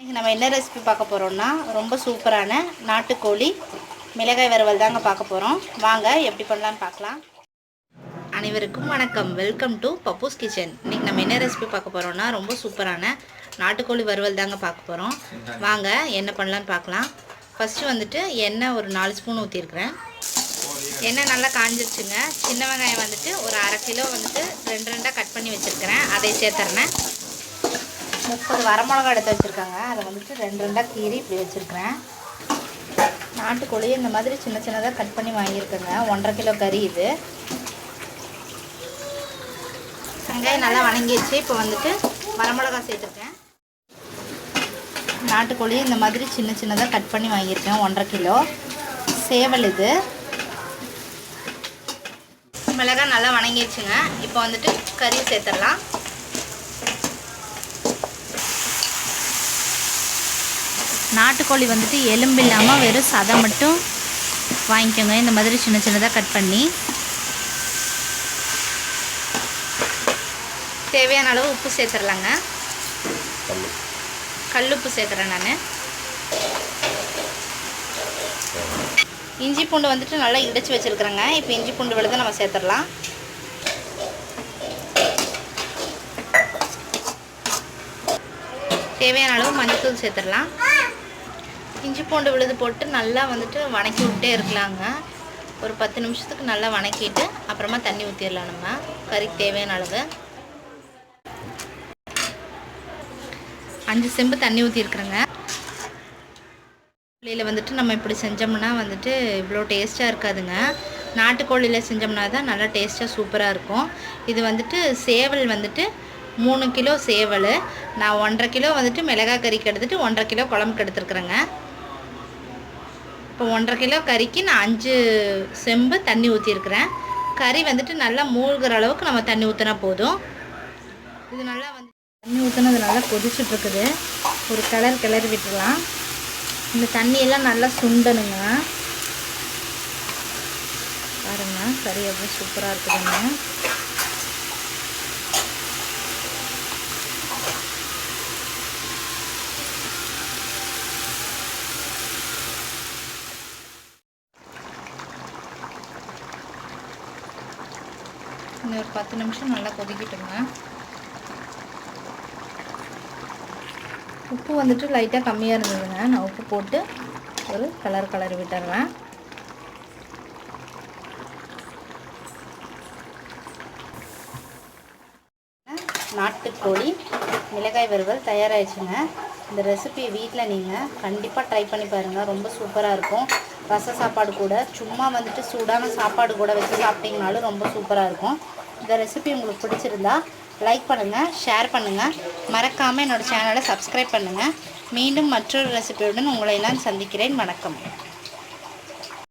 நம்ம என்ன ரெசிபி பார்க்க போகிறோம்னா ரொம்ப சூப்பரான நாட்டுக்கோழி மிளகாய் வறுவல் தாங்க பார்க்க போகிறோம் வாங்க எப்படி பண்ணலான்னு பார்க்கலாம். அனைவருக்கும் வணக்கம். வெல்கம் டு பப்பூஸ் கிச்சன் இன்றைக்கி நம்ம என்ன ரெசிபி பார்க்க போகிறோம்னா ரொம்ப சூப்பரான நாட்டுக்கோழி வறுவல் தாங்க பார்க்க போகிறோம் வாங்க என்ன பண்ணலான்னு பார்க்கலாம். ஃபஸ்ட்டு வந்துட்டு எண்ணெய் ஒரு நாலு ஸ்பூன் ஊற்றிருக்கிறேன் எண்ணெய் நல்லா காஞ்சிருச்சுங்க. சின்ன வெங்காயம் வந்துட்டு ஒரு அரை கிலோ வந்துட்டு ரெண்டு ரெண்டாக கட் பண்ணி வச்சுருக்கிறேன். அதை சேர்த்துறேன். முப்பது வரமிளகா எடுத்து வச்சுருக்காங்க. அதை வந்துட்டு ரெண்டு ரெண்டாக கீறி இப்படி வச்சுருக்கிறேன். நாட்டுக்கோழி இந்த மாதிரி சின்ன சின்னதாக கட் பண்ணி வாங்கியிருக்கேங்க. ஒன்றரை கிலோ கறி இது. வெங்காயம் நல்லா வணங்கிடுச்சு. இப்போ வந்துட்டு வரமிளகா சேர்த்துருக்கேன். நாட்டுக்கோழி இந்த மாதிரி சின்ன சின்னதாக கட் பண்ணி வாங்கியிருக்கேன். ஒன்றரை கிலோ. சேவல் இது. மிளகாய் நல்லா வணங்கிடுச்சுங்க. இப்போ வந்துட்டு கறி சேர்த்துடலாம். நாட்டுக்கோழி வந்துட்டு எலும்பு இல்லாமல் வெறும் சதை மட்டும் வாங்கிக்கோங்க. இந்த மாதிரி சின்ன சின்னதாக கட் பண்ணி. தேவையான அளவு உப்பு சேர்த்துடலாங்க கல்லுப்பு சேர்த்துறேன் நான். இஞ்சி பூண்டு வந்துட்டு நல்லா இடித்து வச்சுருக்குறேங்க. இப்போ இஞ்சி பூண்டு விழுது நம்ம சேர்த்துடலாம். தேவையான அளவு மஞ்சத்தூள் சேர்த்துடலாம். இஞ்சி பூண்டு விழுது போட்டு நல்லா வந்துட்டு வணக்கி விட்டே இருக்கலாங்க. ஒரு பத்து நிமிஷத்துக்கு நல்லா வணக்கிட்டு அப்புறமா தண்ணி ஊற்றிடலாம் நம்ம. கறிக்கு தேவையான அளவு. அஞ்சு செம்பு தண்ணி ஊற்றிருக்குறேங்க கோழியில் வந்துட்டு நம்ம இப்படி செஞ்சோம்னா வந்துட்டு இவ்வளோ டேஸ்ட்டாக இருக்காதுங்க. நாட்டுக்கோழியில் செஞ்சோம்னா தான் நல்லா டேஸ்ட்டாக சூப்பராக இருக்கும். இது வந்துட்டு சேவல் வந்துட்டு மூணு கிலோ சேவல். நான் ஒன்றரை கிலோ வந்துட்டு மிளகாய் கறிக்கு எடுத்துகிட்டு ஒன்றரை கிலோ குழம்புக்கு எடுத்துருக்குறேங்க. இப்போ ஒன்றரை கிலோ கறிக்கு நான் அஞ்சு செம்பு தண்ணி ஊற்றிருக்கிறேன் கறி வந்துட்டு நல்லா மூழ்கிற அளவுக்கு நம்ம தண்ணி ஊற்றினா போதும். இது நல்லா வந்து தண்ணி ஊற்றினது நல்லா கொதிச்சுட்ருக்குது. ஒரு கிளர் கிளறி விட்டுடலாம். இந்த தண்ணியெல்லாம் நல்லா சுண்டணுங்க. பாருங்கள் கறி எவ்வளோ சூப்பராக இருக்குதுங்க. இன்னும் ஒரு பத்து நிமிஷம் நல்லா கொதிக்கிட்டுங்க. உப்பு வந்துட்டு லைட்டாக கம்மியாக இருந்ததுங்க. நான் உப்பு போட்டு ஒரு கலர் கலர் விட்டுறேன். நாட்டுக்கோழி மிளகாய் வறுவல் தயாராகிடுச்சுங்க இந்த ரெசிபியை வீட்டில் நீங்கள் கண்டிப்பாக ட்ரை பண்ணி பாருங்கள் ரொம்ப சூப்பராக இருக்கும். ரச சாப்பாடு கூட. சும்மா வந்துட்டு சூடான சாப்பாடு கூட வச்சு சாப்பிட்டீங்கனாலும் ரொம்ப சூப்பராக இருக்கும். இந்த ரெசிபி உங்களுக்கு பிடிச்சிருந்தா லைக் பண்ணுங்கள் ஷேர் பண்ணுங்கள் மறக்காமல் என்னோடய சேனலை சப்ஸ்கிரைப் பண்ணுங்கள் மீண்டும் மற்றொரு ரெசிபியுடன் உங்களை நான் சந்திக்கிறேன். வணக்கம்.